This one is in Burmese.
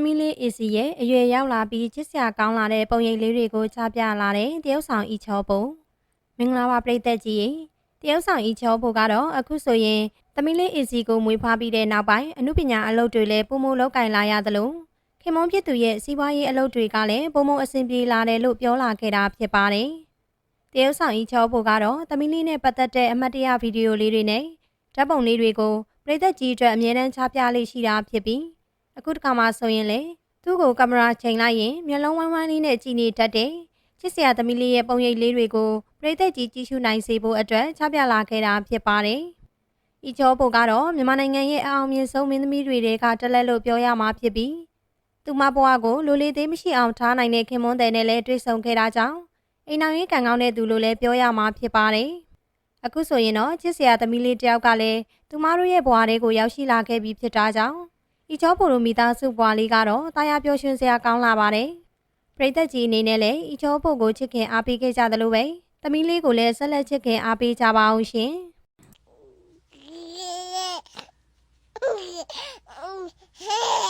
သမီးလေးအေစီရဲ့အရွယ်ရောက်လာပြီးချစ်စရာကောင်းလာတဲ့ပုံရိပ်လေးတွေကိုချပြလာတဲ့တရုတ်ဆောင်ဤချောပုံမင်္ဂလာပါပရိသတ်ကြီးရေတရုတ်ဆောင်ဤချောပုံကတော့အခုဆိုရင်သမီးလေးအေစီကိုမွေးဖွားပြီးတဲ့နောက်ပိုင်းအမှုပညာအလုပ်တွေလည်းပုံမလောက်ကင်လာရသလိုခင်မုန်းဖြစ်သူရဲ့စီးပွားရေးအလုပ်တွေကလည်းပုံမအဆင်ပြေလာတယ်လို့ပြောလာခဲ့တာဖြစ်ပါတယ်တရုတ်ဆောင်ဤချောပုံကတော့သမီးလေးနဲ့ပတ်သက်တဲ့အမှတ်တရဗီဒီယိုလေးတွေနဲ့ဓာတ်ပုံလေးတွေကိုပရိသတ်ကြီးအတွက်အမြဲတမ်းချပြလေးရှိတာဖြစ်ပြီး အခုတစ်ခါမှဆိုရင်လေသူ့ကိုကင်မရာချိန်လိုက်ရင်မျက်လုံးဝမ်းဝမ်းလေးနဲ့ကြည့်နေတတ်တယ်ချစ်စရာသမီးလေးရဲ့ပုံရိပ်လေးတွေကိုပရိသတ်ကြီးကြည့်ရှုနိုင်စေဖို့အတွက်ချပြလာခဲ့တာဖြစ်ပါတယ်။ဤချောပုံကတော့မြန်မာနိုင်ငံရဲ့အအောင်မြင်ဆုံးမင်းသမီးတွေတွေကတက်လက်လို့ပြောရမှာဖြစ်ပြီးသူမဘဝကိုလူလေးသေးမရှိအောင်ထားနိုင်တဲ့ခင်မွန်းတဲ့နဲ့လည်းတွေ့ဆုံခဲ့တာကြောင့်အိမ်အောင်ရေးကံကောင်းတဲ့သူလို့လည်းပြောရမှာဖြစ်ပါတယ်။အခုဆိုရင်တော့ချစ်စရာသမီးလေးတယောက်ကလည်းသူမတို့ရဲ့ဘဝတွေကိုရောက်ရှိလာခဲ့ပြီးဖြစ်တာကြောင့် ။ဤချောပိုတို့မိသားစုပွားလေးကတော့တာယာပျော်ရွှင်စရာကောင်းလာပါတယ်။ပရိသတ်ကြီးအနေနဲ့လည်းဤချောပိုကိုချစ်ခင်အားပေးခဲ့ကြသလိုပဲ။သမီးလေးကိုလည်းဆက်လက်ချစ်ခင်အားပေးကြပါအောင်ရှင်။ Yeah.